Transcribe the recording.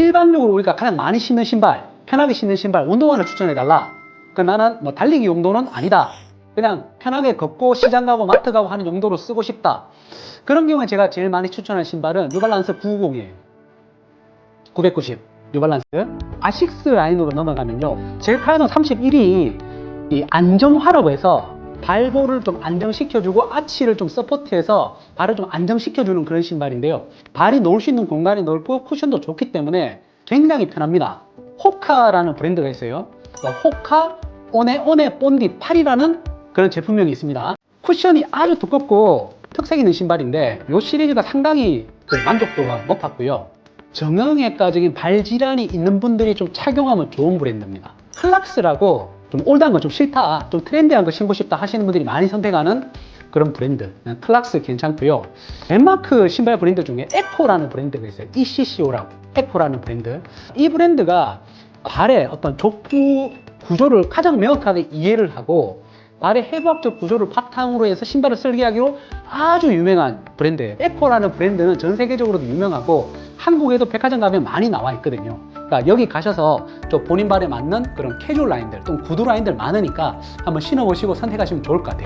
일반적으로 우리가 가장 많이 신는 신발, 편하게 신는 신발, 운동화를 추천해달라. 그 나는 뭐 달리기 용도는 아니다. 그냥 편하게 걷고 시장 가고 마트 가고 하는 용도로 쓰고 싶다. 그런 경우에 제가 제일 많이 추천하는 신발은 뉴발란스 990이에요. 990 뉴발란스. 아식스 라인으로 넘어가면요. 제일 편한 31이 이 안정화라고 해서 발볼을 좀 안정시켜주고 아치를 좀 서포트해서 발을 좀 안정시켜주는 그런 신발인데요. 발이 놓을 수 있는 공간이 넓고 쿠션도 좋기 때문에 굉장히 편합니다. 호카라는 브랜드가 있어요. 그 호카 오네 오네 본디 8이라는 그런 제품명이 있습니다. 쿠션이 아주 두껍고 특색 있는 신발인데 이 시리즈가 상당히 그 만족도가 높았고요. 정형외과적인 발 질환이 있는 분들이 좀 착용하면 좋은 브랜드입니다. 클락스라고 좀 올드한 거좀 싫다, 좀 트렌디한 거 신고 싶다 하시는 분들이 많이 선택하는 그런 브랜드. 클락스 괜찮고요. 덴마크 신발 브랜드 중에 에코라는 브랜드가 있어요. ECCO라고. 에코라는 브랜드. 이 브랜드가 발의 어떤 족부 구조를 가장 명확하게 이해를 하고 발의 해부학적 구조를 바탕으로 해서 신발을 설계하기로 아주 유명한 브랜드예요. 에코라는 브랜드는 전 세계적으로도 유명하고 한국에도 백화점 가면 많이 나와 있거든요. 그러니까 여기 가셔서 좀 본인 발에 맞는 그런 캐주얼 라인들, 또 구두 라인들 많으니까 한번 신어보시고 선택하시면 좋을 것 같아요.